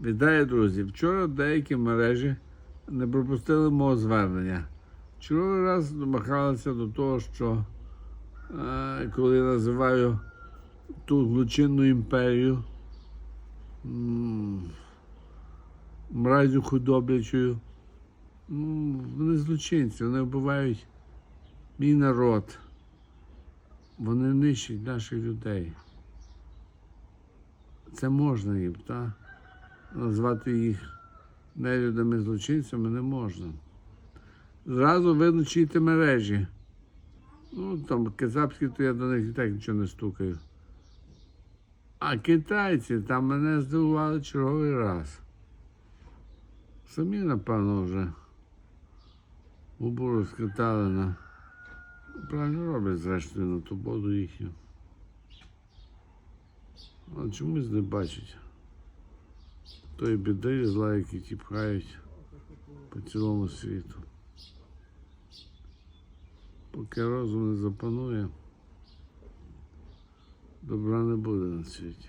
Вітаю, друзі! Вчора деякі мережі не пропустили мого звернення. Черговий раз домахалися до того, що е, коли я називаю ту злочинну імперію мразю худоблячою, ну, вони злочинці, вони вбивають мій народ. Вони нищать наших людей. Це можна їм, так? Назвати їх нелюдами злочинцями не можна. Зразу видно, чиї мережі. Ну, там казапські, то я до них і так нічого не стукаю. А китайці там мене здивували черговий раз. Самі, напевно, вже губу розкатали на. Правильно роблять, зрештою, на ту воду їхню. А чомусь не бачать тої біди і зла, які ті пхають по цілому світу. Поки розум не запанує, добра не буде на світі.